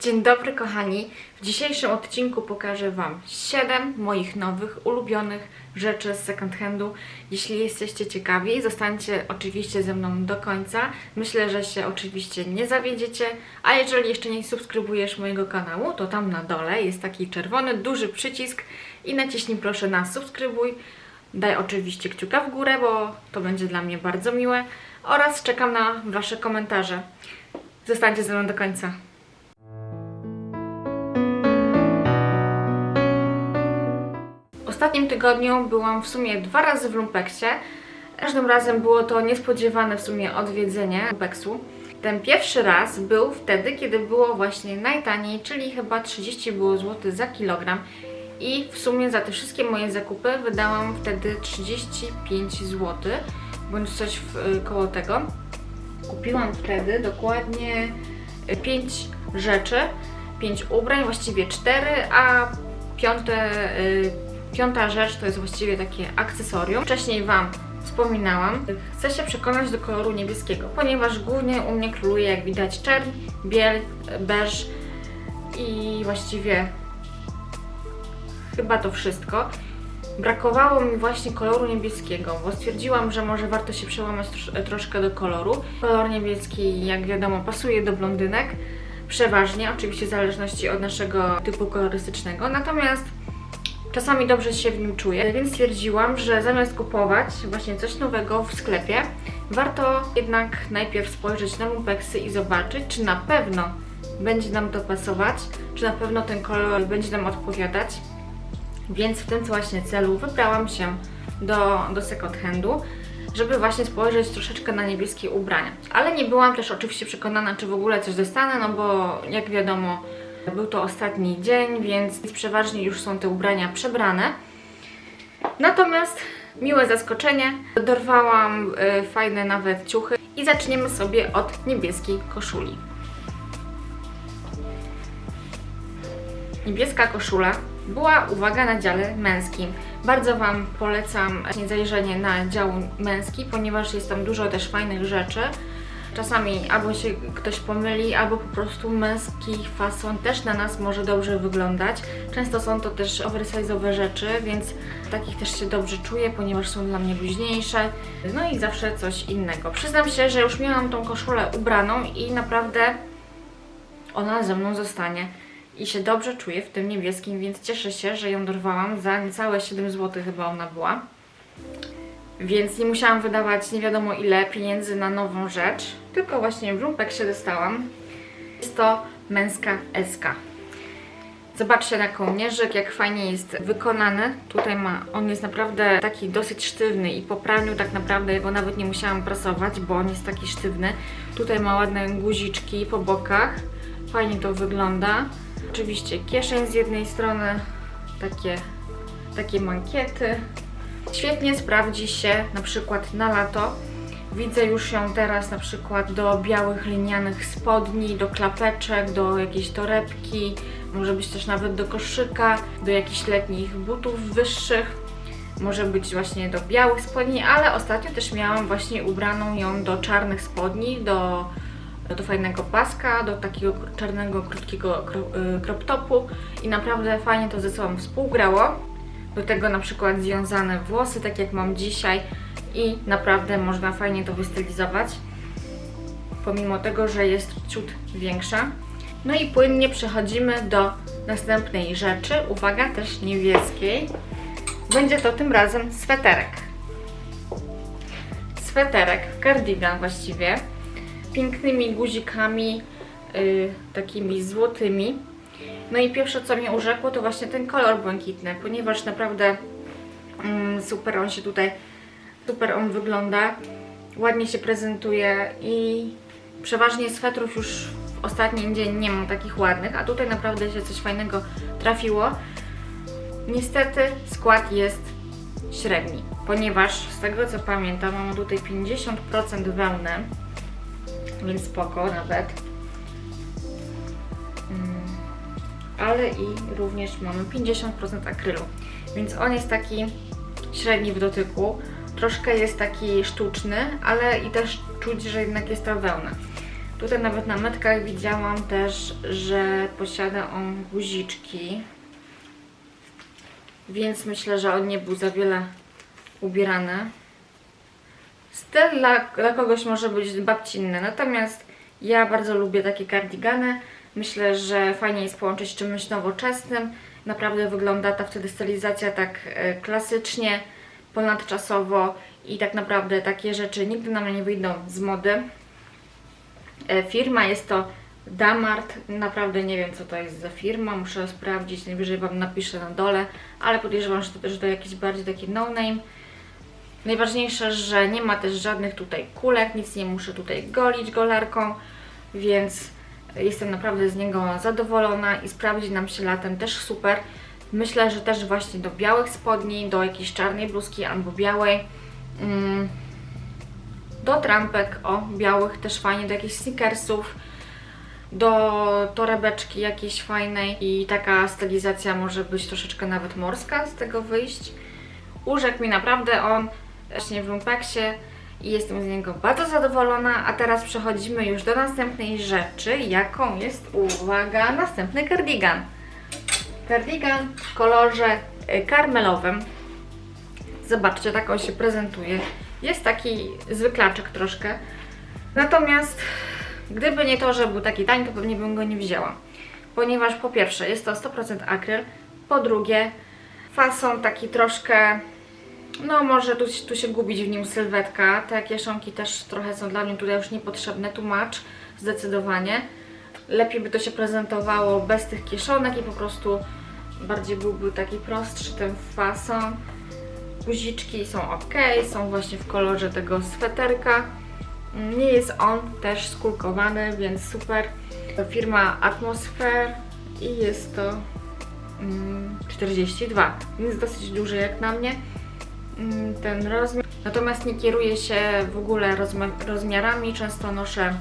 Dzień dobry kochani. W dzisiejszym odcinku pokażę Wam 7 moich nowych, ulubionych rzeczy z second handu. Jeśli jesteście ciekawi, zostańcie oczywiście ze mną do końca. Myślę, że się oczywiście nie zawiedziecie. A jeżeli jeszcze nie subskrybujesz mojego kanału, to tam na dole jest taki czerwony, duży przycisk i naciśnij proszę na subskrybuj. Daj oczywiście kciuka w górę, bo to będzie dla mnie bardzo miłe. Oraz czekam na Wasze komentarze. Zostańcie ze mną do końca. Ostatnim tygodniu byłam w sumie dwa razy w Lumpeksie. Każdym razem było to niespodziewane w sumie odwiedzenie Lumpeksu. Ten pierwszy raz był wtedy, kiedy było właśnie najtaniej, czyli chyba 30 było zł za kilogram. I w sumie za te wszystkie moje zakupy wydałam wtedy 35 zł, bądź coś w, y, koło tego. Kupiłam wtedy dokładnie 5 rzeczy, 5 ubrań, właściwie 4, a piąte, y, piąta rzecz to jest właściwie takie akcesorium. Wcześniej Wam wspominałam, chcę się przekonać do koloru niebieskiego, ponieważ głównie u mnie króluje, jak widać, czerń, biel, beż i właściwie chyba to wszystko. Brakowało mi właśnie koloru niebieskiego, bo stwierdziłam, że może warto się przełamać trosz- troszkę do koloru. Kolor niebieski, jak wiadomo, pasuje do blondynek, przeważnie, oczywiście w zależności od naszego typu kolorystycznego, natomiast czasami dobrze się w nim czuję, więc stwierdziłam, że zamiast kupować właśnie coś nowego w sklepie, warto jednak najpierw spojrzeć na lumpeksy i zobaczyć, czy na pewno będzie nam to pasować, czy na pewno ten kolor będzie nam odpowiadać. Więc w tym właśnie celu wybrałam się do, do second handu, żeby właśnie spojrzeć troszeczkę na niebieskie ubrania. Ale nie byłam też oczywiście przekonana, czy w ogóle coś dostanę, no bo jak wiadomo, był to ostatni dzień, więc przeważnie już są te ubrania przebrane. Natomiast miłe zaskoczenie, dorwałam y, fajne nawet ciuchy i zaczniemy sobie od niebieskiej koszuli. Niebieska koszula była, uwaga, na dziale męskim. Bardzo Wam polecam zajrzenie na dział męski, ponieważ jest tam dużo też fajnych rzeczy. Czasami albo się ktoś pomyli, albo po prostu męski fason też na nas może dobrze wyglądać. Często są to też oversize'owe rzeczy, więc takich też się dobrze czuję, ponieważ są dla mnie luźniejsze. No i zawsze coś innego. Przyznam się, że już miałam tą koszulę ubraną i naprawdę ona ze mną zostanie i się dobrze czuję w tym niebieskim, więc cieszę się, że ją dorwałam za niecałe 7 zł chyba ona była. Więc nie musiałam wydawać nie wiadomo ile pieniędzy na nową rzecz, tylko właśnie w lumpek się dostałam. Jest to męska SK. Zobaczcie na kołnierzyk, jak fajnie jest wykonany. Tutaj ma, on jest naprawdę taki dosyć sztywny i po praniu tak naprawdę jego nawet nie musiałam prasować, bo on jest taki sztywny. Tutaj ma ładne guziczki po bokach. Fajnie to wygląda. Oczywiście kieszeń z jednej strony, takie, takie mankiety. Świetnie sprawdzi się na przykład na lato. Widzę już ją teraz na przykład do białych linianych spodni, do klapeczek, do jakiejś torebki, może być też nawet do koszyka, do jakichś letnich butów wyższych. Może być właśnie do białych spodni, ale ostatnio też miałam właśnie ubraną ją do czarnych spodni, do do fajnego paska, do takiego czarnego, krótkiego y, crop topu i naprawdę fajnie to ze sobą współgrało. Do tego na przykład związane włosy, tak jak mam dzisiaj i naprawdę można fajnie to wystylizować, pomimo tego, że jest ciut większa. No i płynnie przechodzimy do następnej rzeczy, uwaga, też niebieskiej. Będzie to tym razem sweterek. Sweterek, cardigan właściwie pięknymi guzikami, yy, takimi złotymi. No i pierwsze co mnie urzekło to właśnie ten kolor błękitny, ponieważ naprawdę mm, super on się tutaj, super on wygląda, ładnie się prezentuje i przeważnie swetrów już w ostatni dzień nie mam takich ładnych, a tutaj naprawdę się coś fajnego trafiło. Niestety skład jest średni, ponieważ z tego co pamiętam mam tutaj 50% wełny, więc spoko nawet. Ale i również mamy 50% akrylu, więc on jest taki średni w dotyku. Troszkę jest taki sztuczny, ale i też czuć, że jednak jest ta wełna. Tutaj nawet na metkach widziałam też, że posiada on guziczki. Więc myślę, że on nie był za wiele ubierany. Styl dla, dla kogoś może być babcinny, natomiast ja bardzo lubię takie kardigany. Myślę, że fajnie jest połączyć czymś nowoczesnym. Naprawdę wygląda ta wtedy stylizacja tak e, klasycznie, ponadczasowo i tak naprawdę takie rzeczy nigdy nam nie wyjdą z mody. E, Firma jest to Damart. Naprawdę nie wiem, co to jest za firma. Muszę sprawdzić. Najwyżej Wam napiszę na dole, ale podejrzewam, że to też to jakiś bardziej taki no-name. Najważniejsze, że nie ma też żadnych tutaj kulek, nic nie muszę tutaj golić golarką, więc jestem naprawdę z niego zadowolona i sprawdzi nam się latem też super. Myślę, że też właśnie do białych spodni, do jakiejś czarnej bluzki albo białej. Mm, do trampek, o, białych też fajnie, do jakichś sneakersów, do torebeczki jakiejś fajnej i taka stylizacja może być troszeczkę nawet morska z tego wyjść. Urzekł mi naprawdę on właśnie w lumpeksie i jestem z niego bardzo zadowolona, a teraz przechodzimy już do następnej rzeczy, jaką jest, uwaga, następny cardigan. Cardigan w kolorze y, karmelowym. Zobaczcie, tak on się prezentuje. Jest taki zwyklaczek troszkę. Natomiast gdyby nie to, że był taki tani, to pewnie bym go nie wzięła. Ponieważ po pierwsze jest to 100% akryl, po drugie fason taki troszkę, no może tu, tu się gubić w nim sylwetka. Te kieszonki też trochę są dla mnie tutaj już niepotrzebne, tłumacz zdecydowanie. Lepiej by to się prezentowało bez tych kieszonek i po prostu bardziej byłby taki prostszy ten fason. Guziczki są ok, są właśnie w kolorze tego sweterka. Nie jest on też skulkowany, więc super. To firma Atmosphere i jest to mm, 42, więc dosyć duży jak na mnie mm, ten rozmiar. Natomiast nie kieruję się w ogóle rozmiarami, często noszę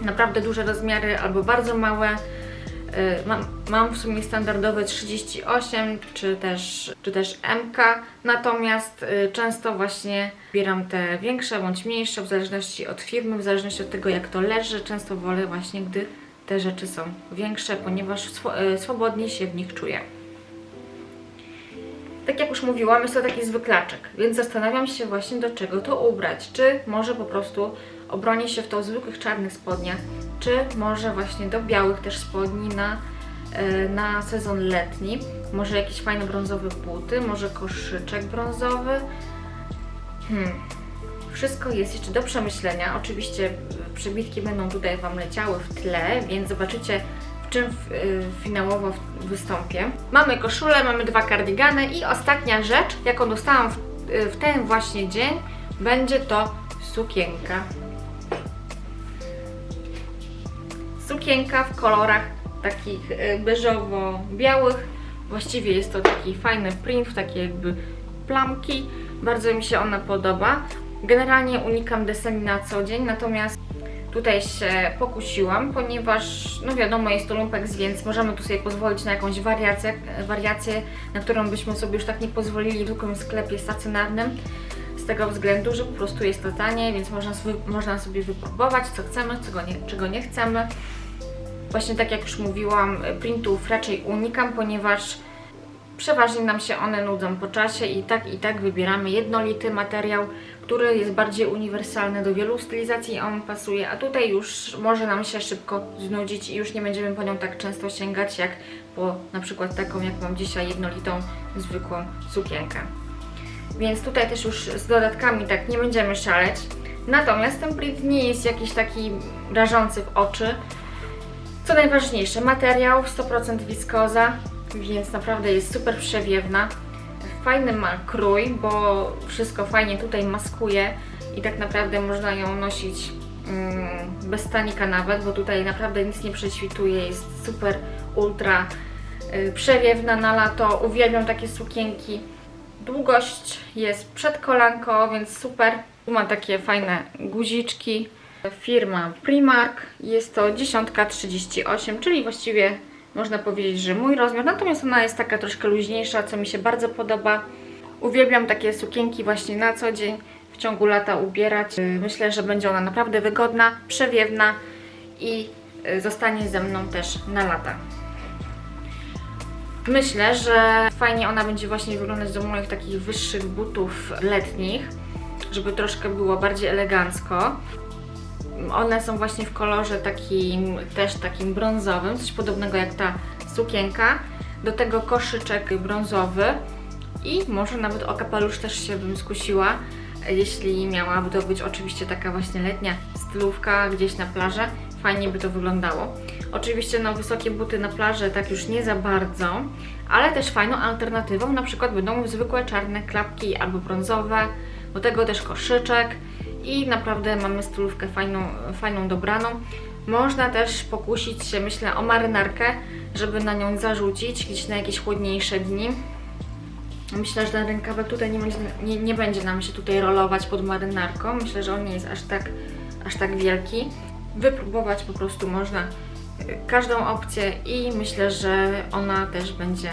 naprawdę duże rozmiary albo bardzo małe. Y, Mam, w sumie standardowe 38 czy też, czy też MK, natomiast y, często właśnie bieram te większe bądź mniejsze w zależności od firmy, w zależności od tego jak to leży. Często wolę właśnie, gdy te rzeczy są większe, ponieważ y, swobodniej się w nich czuję. Tak jak już mówiłam, jest to taki zwyklaczek, więc zastanawiam się właśnie do czego to ubrać. Czy może po prostu obronię się w to zwykłych czarnych spodniach, czy może właśnie do białych też spodni na, e, na sezon letni. Może jakieś fajne brązowe buty, może koszyczek brązowy. Hmm. Wszystko jest jeszcze do przemyślenia. Oczywiście przebitki będą tutaj Wam leciały w tle, więc zobaczycie czym finałowo wystąpię. Mamy koszulę, mamy dwa kardigany i ostatnia rzecz, jaką dostałam w, y, w ten właśnie dzień, będzie to sukienka. Sukienka w kolorach takich y, beżowo-białych. Właściwie jest to taki fajny print, takie jakby plamki. Bardzo mi się ona podoba. Generalnie unikam deseni na co dzień, natomiast tutaj się pokusiłam, ponieważ no wiadomo jest to lumpex, więc możemy tu sobie pozwolić na jakąś wariację, wariację na którą byśmy sobie już tak nie pozwolili w zwykłym sklepie stacjonarnym. Z tego względu, że po prostu jest to tanie, więc można sobie, można sobie wypróbować co chcemy, czego nie, czego nie chcemy. Właśnie tak jak już mówiłam, printów raczej unikam, ponieważ przeważnie nam się one nudzą po czasie i tak i tak wybieramy jednolity materiał, który jest bardziej uniwersalny do wielu stylizacji, on pasuje, a tutaj już może nam się szybko znudzić i już nie będziemy po nią tak często sięgać jak po na przykład taką jak mam dzisiaj jednolitą, zwykłą sukienkę. Więc tutaj też już z dodatkami tak nie będziemy szaleć. Natomiast ten print nie jest jakiś taki rażący w oczy. Co najważniejsze, materiał 100% wiskoza, więc naprawdę jest super przewiewna. Fajny ma krój, bo wszystko fajnie tutaj maskuje i tak naprawdę można ją nosić mm, bez stanika nawet, bo tutaj naprawdę nic nie prześwituje, jest super, ultra y, przewiewna na lato. Uwielbiam takie sukienki. Długość jest przed kolanko, więc super. Ma takie fajne guziczki. Firma Primark. Jest to 1038, czyli właściwie można powiedzieć, że mój rozmiar. Natomiast ona jest taka troszkę luźniejsza, co mi się bardzo podoba. Uwielbiam takie sukienki właśnie na co dzień w ciągu lata ubierać. Yy, Myślę, że będzie ona naprawdę wygodna, przewiewna i y, zostanie ze mną też na lata. Myślę, że fajnie ona będzie właśnie wyglądać do moich takich wyższych butów letnich, żeby troszkę było bardziej elegancko. One są właśnie w kolorze takim, też takim brązowym, coś podobnego jak ta sukienka. Do tego koszyczek brązowy i może nawet o kapelusz też się bym skusiła, jeśli miałaby to być oczywiście taka właśnie letnia stylówka gdzieś na plażę. Fajnie by to wyglądało. Oczywiście no wysokie buty na plażę tak już nie za bardzo, ale też fajną alternatywą na przykład będą zwykłe czarne klapki albo brązowe, do tego też koszyczek i naprawdę mamy stylówkę fajną, fajną dobraną. Można też pokusić się, myślę, o marynarkę, żeby na nią zarzucić gdzieś na jakieś chłodniejsze dni. Myślę, że ten rękawek tutaj nie będzie, nie, nie będzie nam się tutaj rolować pod marynarką. Myślę, że on nie jest aż tak, aż tak wielki. Wypróbować po prostu można y, każdą opcję i myślę, że ona też będzie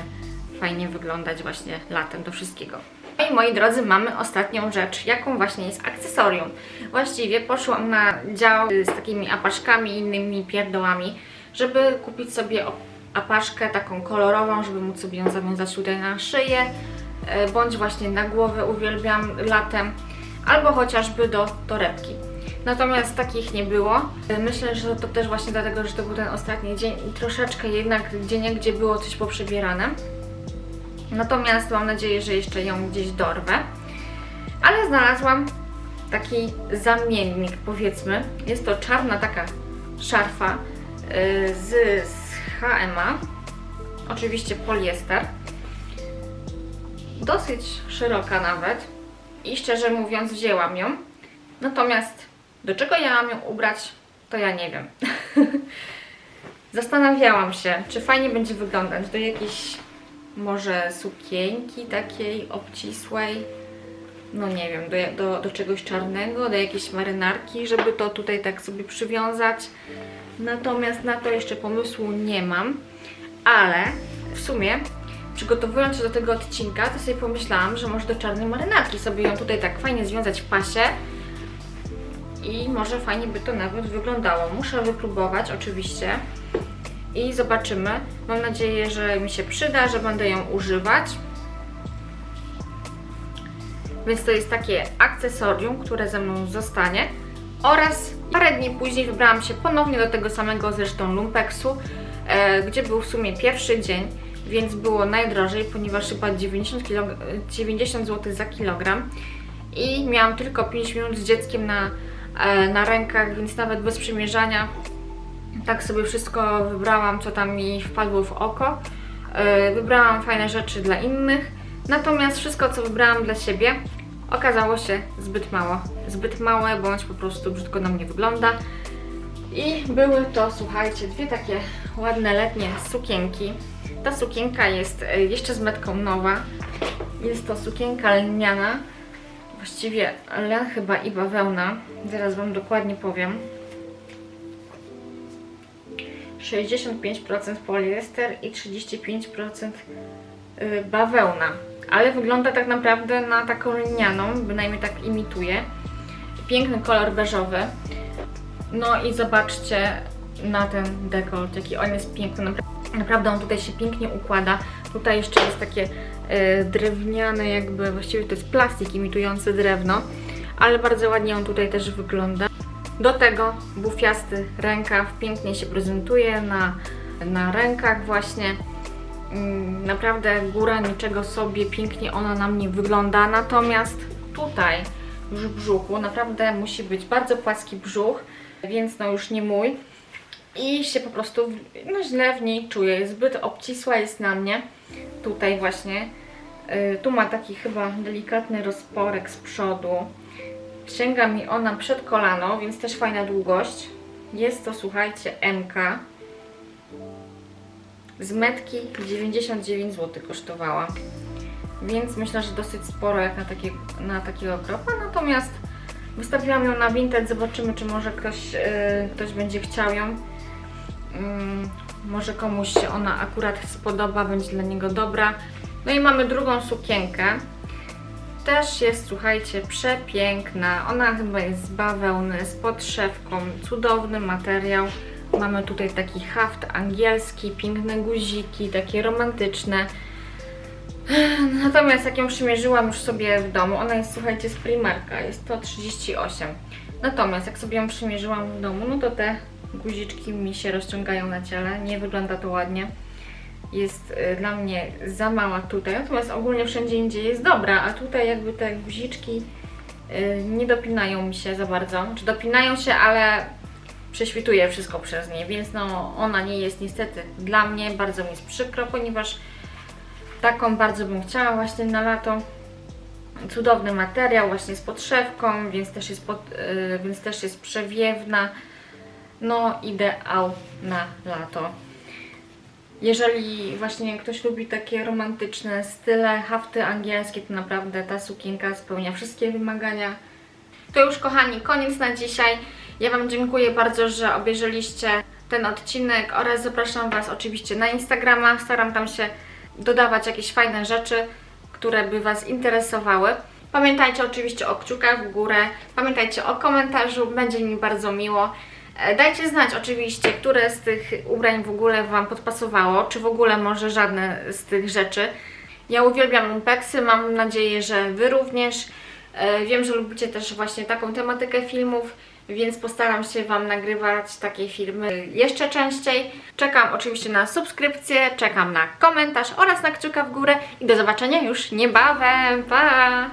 fajnie wyglądać właśnie latem do wszystkiego. I moi drodzy, mamy ostatnią rzecz, jaką właśnie jest akcesorium. Właściwie poszłam na dział z takimi apaszkami i innymi pierdołami, żeby kupić sobie apaszkę taką kolorową, żeby móc sobie ją zawiązać tutaj na szyję, e, bądź właśnie na głowę uwielbiam latem, albo chociażby do torebki. Natomiast takich nie było. E, Myślę, że to też właśnie dlatego, że to był ten ostatni dzień i troszeczkę jednak gdzie gdzie było coś poprzebierane. Natomiast mam nadzieję, że jeszcze ją gdzieś dorwę. Ale znalazłam taki zamiennik, powiedzmy. Jest to czarna taka szarfa yy, z, z HMA. Oczywiście poliester. Dosyć szeroka nawet. I szczerze mówiąc wzięłam ją. Natomiast do czego ja mam ją ubrać, to ja nie wiem. Zastanawiałam się, czy fajnie będzie wyglądać do jakiejś może sukienki takiej obcisłej, no nie wiem, do, do, do czegoś czarnego, do jakiejś marynarki, żeby to tutaj tak sobie przywiązać. Natomiast na to jeszcze pomysłu nie mam, ale w sumie przygotowując się do tego odcinka, to sobie pomyślałam, że może do czarnej marynarki sobie ją tutaj tak fajnie związać w pasie i może fajnie by to nawet wyglądało. Muszę wypróbować oczywiście i zobaczymy. Mam nadzieję, że mi się przyda, że będę ją używać. Więc to jest takie akcesorium, które ze mną zostanie. Oraz parę dni później wybrałam się ponownie do tego samego zresztą lumpeksu, e, gdzie był w sumie pierwszy dzień, więc było najdrożej, ponieważ chyba 90, kilo, 90 zł za kilogram. I miałam tylko 5 minut z dzieckiem na, e, na rękach, więc nawet bez przymierzania tak sobie wszystko wybrałam, co tam mi wpadło w oko. Yy, Wybrałam fajne rzeczy dla innych, natomiast wszystko, co wybrałam dla siebie, okazało się zbyt mało. Zbyt małe, bądź po prostu brzydko na mnie wygląda. I były to, słuchajcie, dwie takie ładne letnie sukienki. Ta sukienka jest y, jeszcze z metką nowa. Jest to sukienka lniana, właściwie len chyba i bawełna. Zaraz Wam dokładnie powiem. 65% poliester i 35% y, bawełna. Ale wygląda tak naprawdę na taką linianą, bynajmniej tak imituje. Piękny kolor beżowy. No i zobaczcie na ten dekolt, jaki on jest piękny. Napra- Naprawdę on tutaj się pięknie układa. Tutaj jeszcze jest takie y, drewniane jakby, właściwie to jest plastik imitujący drewno. Ale bardzo ładnie on tutaj też wygląda. Do tego bufiasty rękaw pięknie się prezentuje na, na rękach właśnie. Mm, Naprawdę góra niczego sobie, pięknie ona na mnie wygląda. Natomiast tutaj już w brzuchu naprawdę musi być bardzo płaski brzuch, więc no już nie mój. I się po prostu no, źle w niej czuję. Jest zbyt obcisła jest na mnie. Tutaj właśnie. Y, Tu ma taki chyba delikatny rozporek z przodu. Sięga mi ona przed kolano, więc też fajna długość. Jest to, słuchajcie, MK. Z metki 99 zł kosztowała. Więc myślę, że dosyć sporo jak na, takie, na takiego kropa. Natomiast wystawiłam ją na Vinted, zobaczymy czy może ktoś, yy, ktoś będzie chciał ją. Mm, może komuś się ona akurat spodoba, będzie dla niego dobra. No i mamy drugą sukienkę. Też jest, słuchajcie, przepiękna. Ona chyba jest z bawełny, z podszewką, cudowny materiał. Mamy tutaj taki haft angielski, piękne guziki, takie romantyczne. Natomiast jak ją przymierzyłam już sobie w domu, ona jest, słuchajcie, z Primarka, jest to 38. Natomiast jak sobie ją przymierzyłam w domu, no to te guziczki mi się rozciągają na ciele, nie wygląda to ładnie. Jest y, dla mnie za mała tutaj, natomiast ogólnie wszędzie indziej jest dobra, a tutaj jakby te guziczki y, nie dopinają mi się za bardzo. Czy dopinają się, ale prześwituje wszystko przez nie, więc no ona nie jest niestety dla mnie, bardzo mi jest przykro, ponieważ taką bardzo bym chciała właśnie na lato. Cudowny materiał właśnie z podszewką, więc też jest, pod, yy, więc też jest przewiewna. No ideał na lato. Jeżeli właśnie ktoś lubi takie romantyczne style, hafty angielskie, to naprawdę ta sukienka spełnia wszystkie wymagania. To już kochani, koniec na dzisiaj. Ja Wam dziękuję bardzo, że obejrzeliście ten odcinek oraz zapraszam Was oczywiście na Instagrama. Staram tam się dodawać jakieś fajne rzeczy, które by Was interesowały. Pamiętajcie oczywiście o kciukach w górę, pamiętajcie o komentarzu, będzie mi bardzo miło. E, Dajcie znać oczywiście, które z tych ubrań w ogóle Wam podpasowało, czy w ogóle może żadne z tych rzeczy. Ja uwielbiam lumpeksy, mam nadzieję, że Wy również. E, Wiem, że lubicie też właśnie taką tematykę filmów, więc postaram się Wam nagrywać takie filmy jeszcze częściej. Czekam oczywiście na subskrypcję, czekam na komentarz oraz na kciuka w górę i do zobaczenia już niebawem. Pa!